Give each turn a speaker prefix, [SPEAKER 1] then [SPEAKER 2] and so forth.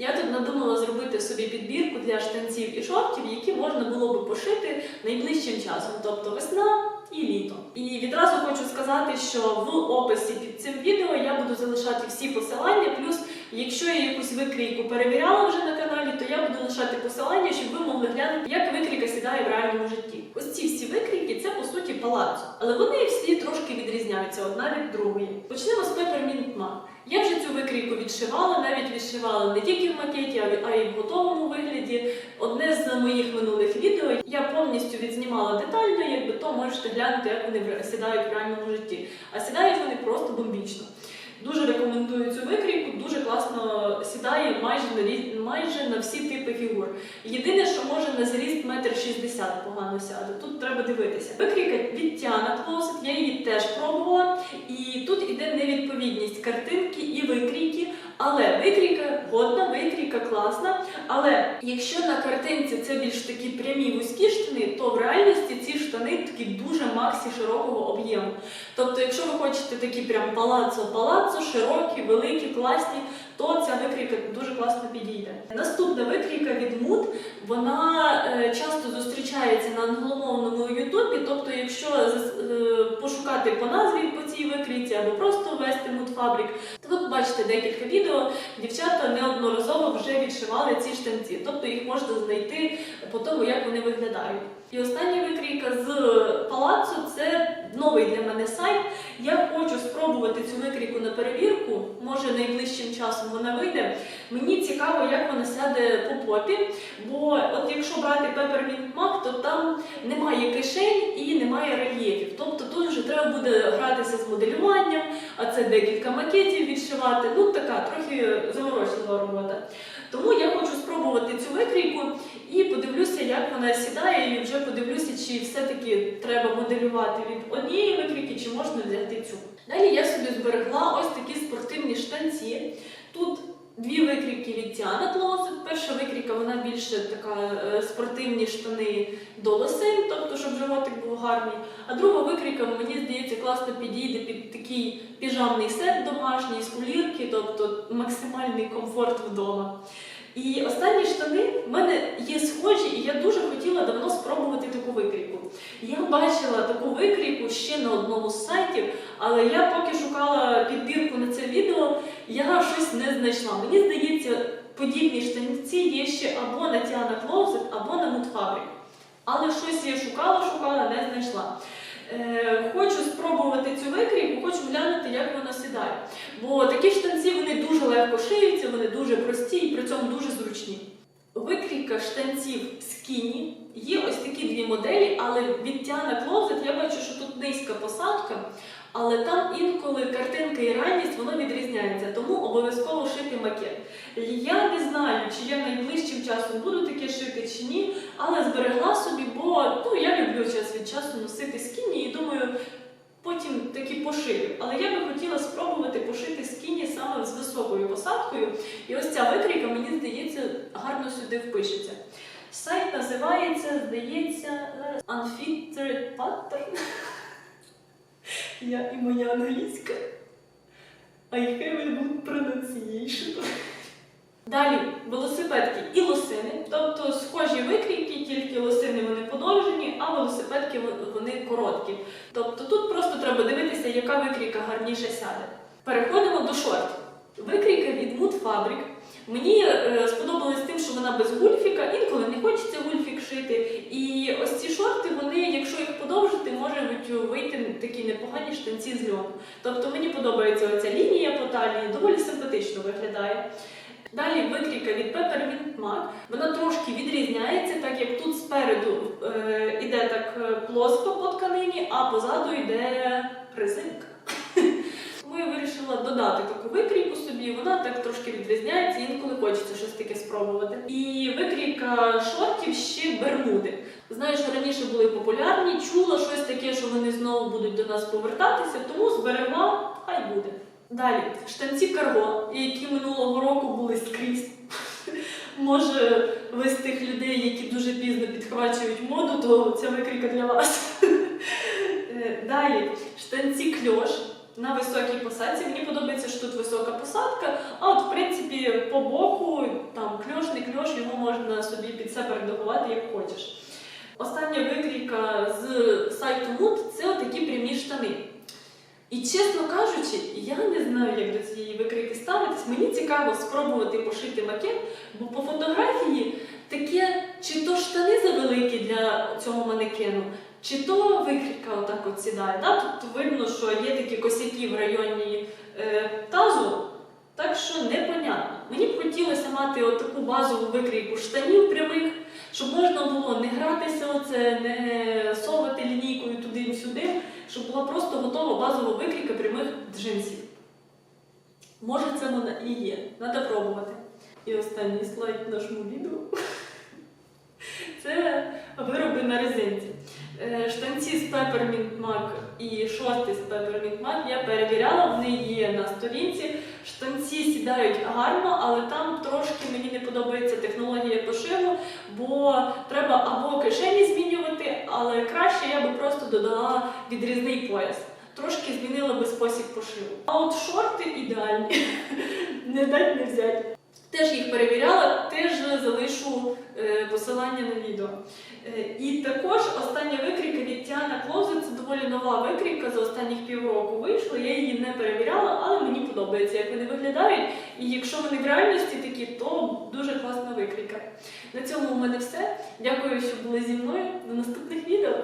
[SPEAKER 1] я тут надумала зробити собі підбірку для штанців і шортів, які можна було би пошити найближчим часом, тобто весна і літо. І відразу хочу сказати, що в описі під цим відео я буду залишати всі посилання. Якщо я якусь викрійку перевіряла вже на каналі, то я буду лишати посилання, щоб ви могли глянути, як викрійка сідає в реальному житті. Ось ці всі викрійки це по суті палацо, але вони всі трошки відрізняються одна від другої. Почнемо з Peppermint Mac. Я вже цю викрійку відшивала, навіть відшивала не тільки в макеті, а й- в готовому вигляді. Одне з моїх минулих відео я повністю відзнімала детально, якби то можете глянути, як вони сідають в реальному житті. А сідають вони просто бомбічно. Дуже рекомендую цю викрійку, дуже класно сідає майже на майже на всі типи фігур. Єдине, що може на зріст метр шістдесят погано сяде. Тут треба дивитися. Викрійка від Тіана Клосет, я її теж пробувала. І тут іде невідповідність картинки і викрійки. Але викрійка годна, викрійка класна. Але якщо на картинці це більш такі прямі вузькі штани, то в реальності ці штани такі дуже максі широкого об'єму. Тобто, якщо ви хочете такі прям палацо-палацо, широкі, великі, класні, то ця викрійка дуже класно підійде. Наступна викрійка від Mood, вона е, часто зустрічається на англомовному ютубі. Тобто, якщо е, пошукати по назві по цій викрійці або просто Mood Fabric, то ви побачите декілька відео. Дівчата неодноразово вже відшивали ці штанці, тобто їх можна знайти по тому, як вони виглядають. І остання викрійка з палацу це новий для мене сайт. Я хочу спробувати цю викрійку на перевірку. Може найближчим часом вона вийде. Мені цікаво, як вона сяде по попі. Бо от якщо брати Peppermint Mac, то там немає кишень і немає рельєфів. Тобто тут вже треба буде гратися з моделюванням, а це декілька макетів відшивати. Ну така трохи заморочлива робота. Тому я хочу спробувати цю викрійку і подивлюся, як вона сідає, і вже подивлюся, чи все-таки треба моделювати від однієї викрійки, чи можна взяти цю. Далі я собі зберегла ось такі спортивні штанці. Тут дві викрійки від Тіана Клоузет. Перша викрійка вона більше така е, спортивні штани до лосин, тобто щоб животик був гарний. А друга викрійка, мені здається, класно підійде під такий піжамний сет домашній з кулірки, тобто максимальний комфорт вдома. І останні штани в мене є схожі, і я дуже хотіла давно спробувати таку викрійку. Я бачила таку викрійку ще на одному з сайтів, але я поки шукала підбірку на це відео, я щось не знайшла. Мені здається, подібні штанці є ще або на Тіана Closet, або на Fabric. Але щось я шукала, шукала, не знайшла. Е, хочу спробувати цю викрійку, хочу глянути, як вона сідає. Бо такі штанці вони дуже легко шиються, вони дуже прості і при цьому дуже зручні. Викрійка штанців скіні. Є ось такі дві моделі, але від Тіана Closet я бачу, що тут низька посадка, але там інколи картинка і реальність воно відрізняється, тому обов'язково шити макет. Я не знаю, чи я найближчим часом буду таке шити чи ні, але зберегла собі, бо ну, я люблю час від часу носити скіні і думаю, потім таки пошию. Але я би хотіла спробувати пошити скіні саме з високою посадкою. І ось ця викрійка, мені здається, гарно сюди впишеться. Сайт називається, здається, Unfitted Pattern. Я і моя англійська. I have a good pronunciation. Далі велосипедки і лосини, тобто схожі викрійки, тільки лосини вони подовжені, а велосипедки вони короткі. Тобто тут просто треба дивитися, яка викрійка гарніше сяде. Переходимо до шортів. Викрійка від Mood Fabric. Мені е, сподобалось тим, що вона без гульфіка, інколи не хочеться гульфік шити. І ось ці шорти, вони, якщо їх подовжити, можуть вийти такі непогані штанці з льону. Тобто мені подобається оця лінія по талії, доволі симпатично виглядає. Далі викрійка від Peppermint Mac. Вона трошки відрізняється, так як тут спереду е, іде так е, плоско по тканині, а позаду йде резинка. Я вирішила додати таку викрійку собі, вона так трошки відрізняється, інколи хочеться щось таке спробувати. І викрійка шортів ще бермуди. Знаю, що раніше були популярні, чула щось таке, що вони знову будуть до нас повертатися, тому зберегла, хай буде. Далі, штанці карго, які минулого року були скрізь. Може, ви з тих людей, які дуже пізно підхвачують моду, то ця викрійка для вас. Е, Далі, штанці кльош на високій посадці. Мені подобається, що тут висока посадка, а от в принципі по боку там кльош, не кльош, його можна собі під себе редагувати як хочеш. Остання викрійка з сайту Mood – це отакі прямі штани. І чесно кажучи, я не знаю, як до цієї викрійки ставитись. Мені цікаво спробувати пошити макет, бо по фотографії таке, чи то штани завеликі для цього манекену, чи то викрійка отак от сідає. Да? Тут видно, що є такі косяки в районі е, тазу, так що непонятно. Мені б хотілося мати отаку базову викрійку штанів прямих, щоб можна було не гратися, оце, не совати лінійкою туди-сюди, щоб була просто готова базова викрійка прямих джинсів. Може, це вона і є. Треба пробувати. І останній слайд нашому відео. Це вироби на резинці. Е, Штанці з Peppermint Mac і шорти з Peppermint Mac я перевіряла, вони є на сторінці. Штанці сідають гарно, але там трошки мені не подобається технологія пошиву, бо треба або кишені змінювати, але краще я би просто додала відрізний пояс. Трошки змінила би спосіб пошиву. А от шорти ідеальні. Не дать не взяти. Теж їх перевіряла, теж залишу е, посилання на відео. Е, і також остання викрійка від Тіана Клоузет, це доволі нова викрійка за останніх півроку вийшла. Я її не перевіряла, але мені подобається, як вони виглядають. І якщо вони в реальності такі, то дуже класна викрійка. На цьому у мене все. Дякую, що були зі мною. До наступних відео.